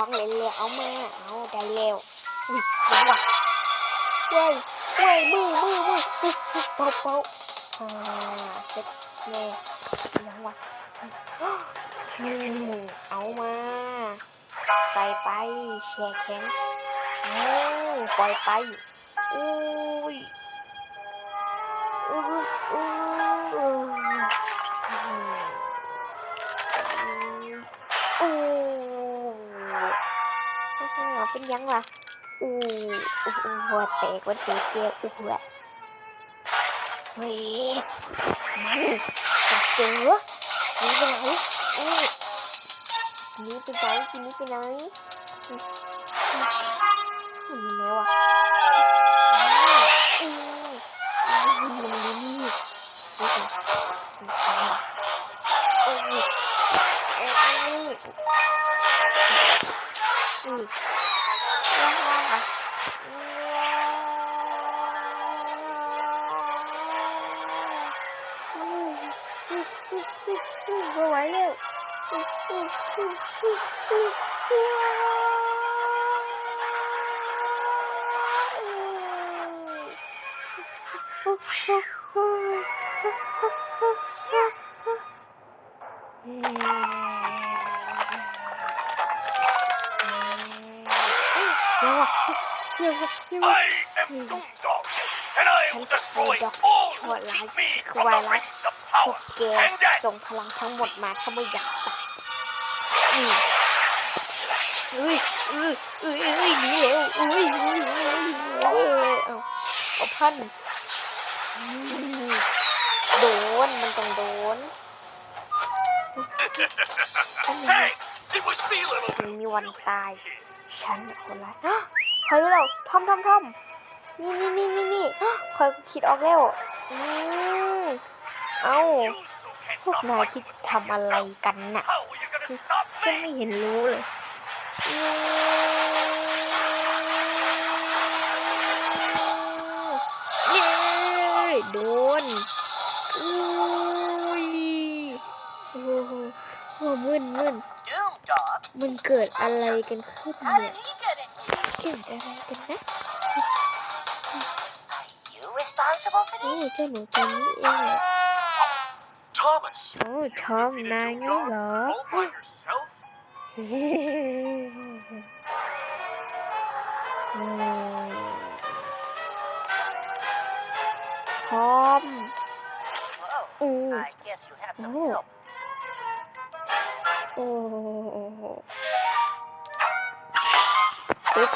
ของเล่นแล้วเอามาเอาได้แล้วอุ้ยยังวะเว้ยเว้ยมือมือมือปุ๊บปุ๊บเป่าเป่าอ่าเสร็จแน่ยังวะอืมเอามาใส่ไปแช่แข็งเอาปล่อยไปอุ้ยอุ้ยอุ้ยอุ้ย อู้อู้เป็นยังวะอู้อู้หัวแตกวันเสียเจียวอู้หัวเฮ้ยมันอยากเจอนี่ไปไหนอู้นี่ไปไหนกินหนีไปไหนมันมีแล้วอะอืมอืมมันมีนี่นี่ก่อนมันทำอะโอ้ยเอ้ ไม่ไหวแล้วอืมอืมอืมอืมอืมอืยังวะยังวะยังวะ I am Doomdog, and I will destroy Doomdog all ว who ร้าย feed ชั่ว from ร้าย the rings of พวกแกนส่งพลังทั้งหมดมาถ้าไม่อยากตายอืมเอ้ยเอ้ยเอ้ยเอ้ยหนีแล้วเอ้ยเอ้ยเอ้ยเอ้ยเอาเอาพันอืมโดนมันต้องโดน Thanks. It was me, little ไม่มีวันตาย ฉันคนร้ายฮะคอยรู้แล้วทอมทอมทอม นี่นี่นี่นี่นี่คอยคิดออกแล้วอืมเอาพวกนายคิดจะทำอะไรกันน่ะฉันไม่เห็นรู้เลยเย้โดนอุ้ยโอ้โหโอ้มึนมึนมันเกิดอะไรกันขึ้นเนี่ยเกิดอะไรกันนะ you responsible for โอ้ this? เจ้าหนูตัวนี้เองอะ Thomas. โอ้ทอมนายงั้นเหรอ All by yourself? อืมทอม Whoa. Ooh. I guess you had some Ooh. help. โอ้โหเอส